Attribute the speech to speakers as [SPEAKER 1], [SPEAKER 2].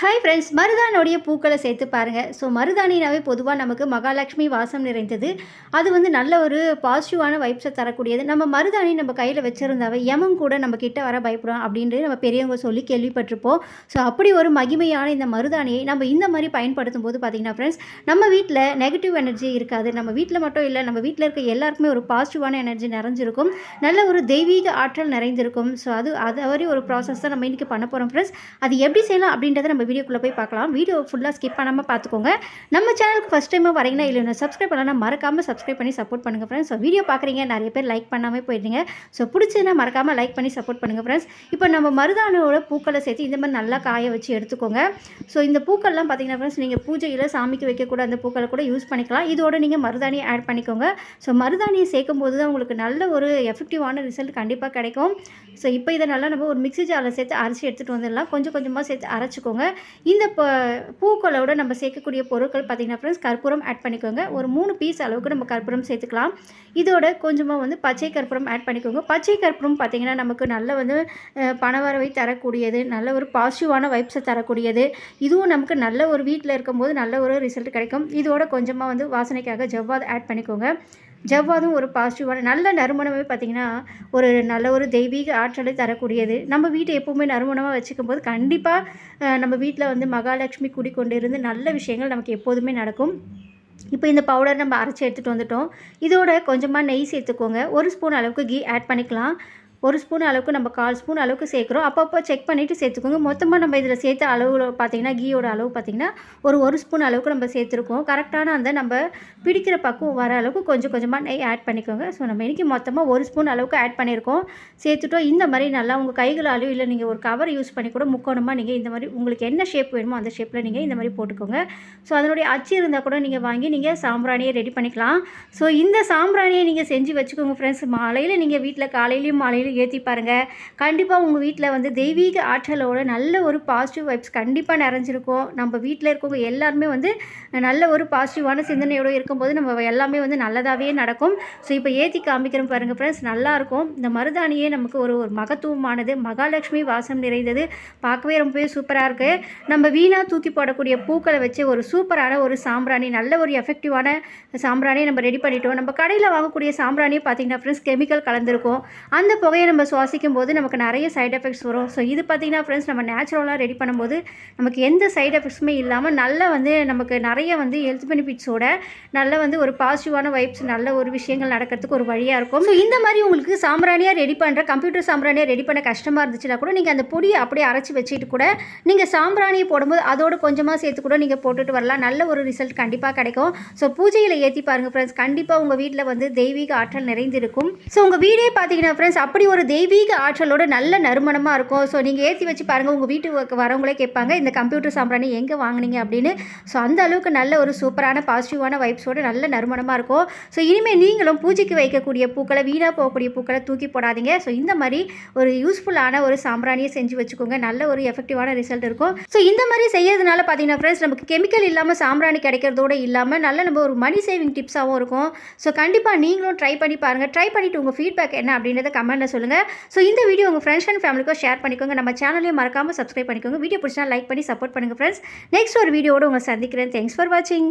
[SPEAKER 1] Hi friends மருதானுடைய பூக்களை சேர்த்து பாருங்கள் ஸோ மருதாணினாவே பொதுவாக நமக்கு மகாலட்சுமி வாசம் நிறைந்தது. அது வந்து நல்ல ஒரு பாசிட்டிவான வைப்ஸை தரக்கூடியது. நம்ம மருதாணி நம்ம கையில் வச்சுருந்தாவே யமம் கூட நம்ம கிட்ட வர பயப்படும் அப்படின்ட்டு நம்ம பெரியவங்க சொல்லி கேள்விப்பட்டிருப்போம். ஸோ அப்படி ஒரு மகிமையான இந்த மருதாணியை நம்ம இந்த மாதிரி பயன்படுத்தும் போது பார்த்திங்கன்னா ஃப்ரெண்ட்ஸ் நம்ம வீட்டில் நெகட்டிவ் எனர்ஜி இருக்காது. நம்ம வீட்டில் மட்டும் இல்லை நம்ம வீட்டில் இருக்க எல்லாருக்குமே ஒரு பாசிட்டிவான எனர்ஜி நிறைஞ்சிருக்கும். நல்ல ஒரு தெய்வீக ஆற்றல் நிறைந்திருக்கும். ஸோ அது அது மாதிரி ஒரு ப்ராசஸ் தான் நம்ம இன்றைக்கி பண்ண போகிறோம் ஃப்ரெண்ட்ஸ் அது எப்படி செய்யலாம் அப்படின்றத நம்ம வீடியோக்குள்ளே போய் பார்க்கலாம். வீடியோ ஃபுல்லாக ஸ்கிப் பண்ணாமல் பார்த்துக்கோங்க. நம்ம சேனலுக்கு ஃபஸ்ட் டைமாக வரீங்கன்னா இல்லை சப்ஸ்கிரைப் பண்ணலாம் மறக்காமல் சப்ஸ்கிரைப் பண்ணி சப்போர்ட் பண்ணுங்கள் ஃப்ரெண்ட்ஸ் ஸோ வீடியோ பார்க்குறீங்க நிறைய பேர் லைக் பண்ணாமல் போயிடுங்க ஸோ பிடிச்சதுன்னா மறக்காமல் லைக் பண்ணி சப்போர்ட் பண்ணுங்கள் ஃப்ரெண்ட்ஸ் இப்போ நம்ம மருதானோட பூக்களை சேர்த்து இந்த மாதிரி நல்லா காய வச்சு எடுத்துக்கோங்க. ஸோ இந்த பூக்கள்லாம் பார்த்தீங்கன்னா ஃப்ரெண்ட்ஸ் நீங்கள் பூஜையில் சாமிக்கு வைக்கக்கூட அந்த பூக்களை கூட யூஸ் பண்ணிக்கலாம். இதோட நீங்கள் மருதாணியை ஆட் பண்ணிக்கோங்க. ஸோ மருதாணியை சேர்க்கும் போது தான் உங்களுக்கு நல்ல ஒரு எஃபெக்டிவான ரிசல்ட் கண்டிப்பாக கிடைக்கும். ஸோ இப்போ இதை நல்லா நம்ம ஒரு மிக்ஸி ஜாரில் சேர்த்து அரைச்சி எடுத்துகிட்டு வந்துடலாம். கொஞ்சம் கொஞ்சமாக சேர்த்து அரைச்சிக்கோங்க. இந்த ப- பூக்களோட நம்ம சேர்க்கக்கூடிய பொருட்கள் பார்த்திங்கன்னா ஃப்ரெண்ட்ஸ் கற்பூரம் ஆட் பண்ணிக்கோங்க. ஒரு மூணு பீஸ் அளவுக்கு நம்ம கற்பூரம் சேர்த்துக்கலாம். இதோட கொஞ்சமாக வந்து பச்சை கற்பூரம் ஆட் பண்ணிக்கோங்க. பச்சை கற்பூரம் பார்த்திங்கன்னா நமக்கு நல்ல வந்து பணவரவை தரக்கூடியது நல்ல ஒரு பாசிட்டிவான வைப்ஸை தரக்கூடியது. இதுவும் நமக்கு நல்ல ஒரு வீட்டில் இருக்கும்போது நல்ல ஒரு ரிசல்ட் கிடைக்கும். இதோட கொஞ்சமாக வந்து வாசனைக்காக ஜவ்வாது ஆட் பண்ணிக்கோங்க. ஜவ்வாதும் ஒரு பாசிட்டிவான நல்ல நறுமணமே பார்த்திங்கன்னா ஒரு நல்ல ஒரு தெய்வீக ஆற்றலை தரக்கூடியது. நம்ம வீட்டை எப்போவுமே நறுமணமாக வச்சுக்கும் போது கண்டிப்பாக நம்ம வீட்டில் வந்து மகாலட்சுமி குடிக்கொண்டு இருந்து நல்ல விஷயங்கள் நமக்கு எப்போதுமே நடக்கும். இப்போ இந்த பவுடர் நம்ம அரைச்சி எடுத்துகிட்டு வந்துட்டோம். இதோட கொஞ்சமாக நெய் சேர்த்துக்கோங்க. ஒரு ஸ்பூன் அளவுக்கு கீ ஆட் பண்ணிக்கலாம். ஒரு ஸ்பூன் அளவுக்கு நம்ம கால் ஸ்பூன் அளவுக்கு சேர்க்குறோம். அப்பப்போ செக் பண்ணிவிட்டு சேர்த்துக்கோங்க. மொத்தமாக நம்ம இதில் சேர்த்த அளவு பார்த்தீங்கன்னா கீயோட அளவு பார்த்திங்கன்னா ஒரு ஒரு ஸ்பூன் அளவுக்கு நம்ம சேர்த்துருக்கோம். கரெக்டான அந்த நம்ம பிடிக்கிற பக்குவம் வர அளவுக்கு கொஞ்சம் கொஞ்சமாக நெய் ஆட் பண்ணிக்கோங்க. ஸோ நம்ம இன்றைக்கி மொத்தமாக ஒரு ஸ்பூன் அளவுக்கு ஆட் பண்ணியிருக்கோம். சேர்த்துட்டோம். இந்த மாதிரி நல்லா உங்கள் கைகளாலையும் இல்லை நீங்கள் ஒரு கவர் யூஸ் பண்ணி கூட முக்கோணமாக நீங்கள் இந்த மாதிரி உங்களுக்கு என்ன ஷேப் வேணுமோ அந்த ஷேப்பில் நீங்கள் இந்த மாதிரி போட்டுக்கோங்க. ஸோ அதனுடைய அச்சு இருந்தால் கூட நீங்கள் வாங்கி நீங்கள் சாம்பிராணியை ரெடி பண்ணிக்கலாம். ஸோ இந்த சாம்பிராணியை நீங்கள் செஞ்சு வச்சுக்கோங்க ஃப்ரெண்ட்ஸ் மாலையில் நீங்கள் வீட்டில் காலையிலையும் மாலையிலும் ஏற்றி பாருங்கள் கண்டிப்பாக உங்கள் வீட்டில் வந்து தெய்வீக ஆற்றலோட நல்ல ஒரு பாசிட்டிவ் வைப்ஸ் கண்டிப்பாக நிறைஞ்சிருக்கும். நம்ம வீட்டில் இருக்கவங்க எல்லாருமே வந்து நல்ல ஒரு பாசிட்டிவான சிந்தனையோடு இருக்கும்போது நம்ம எல்லாமே வந்து நல்லதாகவே நடக்கும். ஸோ இப்போ ஏற்றி காமிக்கிறோம் பாருங்கள் ஃப்ரெண்ட்ஸ் நல்லாயிருக்கும் இந்த மருதாணியே நமக்கு ஒரு ஒரு மகத்துவமானது. மகாலட்சுமி வாசம் நிறைந்தது. பார்க்கவே ரொம்பவே சூப்பராக இருக்குது நம்ம வீணாக தூக்கி போடக்கூடிய பூக்களை வச்சு ஒரு சூப்பரான ஒரு சாம்பிராணி நல்ல ஒரு எஃபெக்டிவான சாம்பிராணியை நம்ம ரெடி பண்ணிட்டோம். நம்ம கடையில் வாங்கக்கூடிய சாம்பிராணியை பார்த்தீங்கன்னா ஃப்ரெண்ட்ஸ் கெமிக்கல் கலந்துருக்கும். அந்த புகை புகையை நம்ம சுவாசிக்கும் போது நமக்கு நிறைய சைட் எஃபெக்ட்ஸ் வரும். ஸோ இது பார்த்தீங்கன்னா ஃப்ரெண்ட்ஸ் நம்ம நேச்சுரலாக ரெடி பண்ணும்போது நமக்கு எந்த சைட் எஃபெக்ட்ஸுமே இல்லாமல் நல்ல வந்து நமக்கு நிறைய வந்து ஹெல்த் பெனிஃபிட்ஸோட நல்ல வந்து ஒரு பாசிட்டிவான வைப்ஸ் நல்ல ஒரு விஷயங்கள் நடக்கிறதுக்கு ஒரு வழியாக இருக்கும். ஸோ இந்த மாதிரி உங்களுக்கு சாம்பிராணியாக ரெடி பண்ணுற கம்ப்யூட்டர் சாம்பிராணியாக ரெடி பண்ண கஷ்டமாக இருந்துச்சுன்னா கூட நீங்கள் அந்த பொடியை அப்படியே அரைச்சி வச்சுட்டு கூட நீங்கள் சாம்பிராணியை போடும்போது அதோட கொஞ்சமாக சேர்த்து கூட நீங்கள் போட்டுட்டு வரலாம். நல்ல ஒரு ரிசல்ட் கண்டிப்பாக கிடைக்கும். ஸோ பூஜையில் ஏற்றி பாருங்கள் ஃப்ரெண்ட்ஸ் கண்டிப்பாக உங்கள் வீட்டில் வந்து தெய்வீக ஆற்றல் நிறைந்திருக்கும். ஸோ உங்கள் வீடே பார்த்தீங்கன்னா ஃப்ரெண்ட்ஸ் அப்படி ஒரு தெய்வீக ஆற்றலோட நல்ல நறுமணமாக இருக்கும். ஸோ நீங்கள் ஏற்றி வச்சு பாருங்கள் உங்கள் வீட்டுக்கு வரவங்களே கேட்பாங்க இந்த கம்ப்யூட்டர் சாம்பிராணி எங்கே வாங்குனீங்க அப்படின்னு. ஸோ அந்த அளவுக்கு நல்ல ஒரு சூப்பரான பாசிட்டிவான வைப்ஸோட நல்ல நறுமணமாக இருக்கும். ஸோ இனிமேல் நீங்களும் பூஜைக்கு வைக்கக்கூடிய பூக்களை வீணாக போகக்கூடிய பூக்களை தூக்கி போடாதீங்க. ஸோ இந்த மாதிரி ஒரு யூஸ்ஃபுல்லான ஒரு சாம்பிராணியை செஞ்சு வச்சுக்கோங்க. நல்ல ஒரு எஃபெக்டிவான ரிசல்ட் இருக்கும். ஸோ இந்த மாதிரி செய்யறதுனால பார்த்தீங்கன்னா ஃப்ரெண்ட்ஸ் நமக்கு கெமிக்கல் இல்லாமல் சாம்பிராணி கிடைக்கிறதோட இல்லாமல் நல்ல நம்ம ஒரு மணி சேவிங் டிப்ஸாகவும் இருக்கும். ஸோ கண்டிப்பாக நீங்களும் ட்ரை பண்ணி பாருங்கள் ட்ரை பண்ணிவிட்டு உங்கள் ஃபீட்பேக் என்ன அப்படின்றத கமெண்ட்டில் சொல்லுங்கள் ஸோ இந்த வீடியோ உங்கள் ஃப்ரெண்ட்ஸ் அண்ட் ஃபேமிலிக்கும் ஷேர் பண்ணிக்கோங்க. நம்ம சேனலையும் மறக்காமல் சப்ஸ்கிரைப் பண்ணிக்கோங்க. வீடியோ பிடிச்சா லைக் பண்ணி சப்போர்ட் பண்ணுங்கள் ஃப்ரெண்ட்ஸ் நெக்ஸ்ட் ஒரு வீடியோட உங்களை சந்திக்கிறேன். தேங்க்ஸ் ஃபார் வாட்சிங்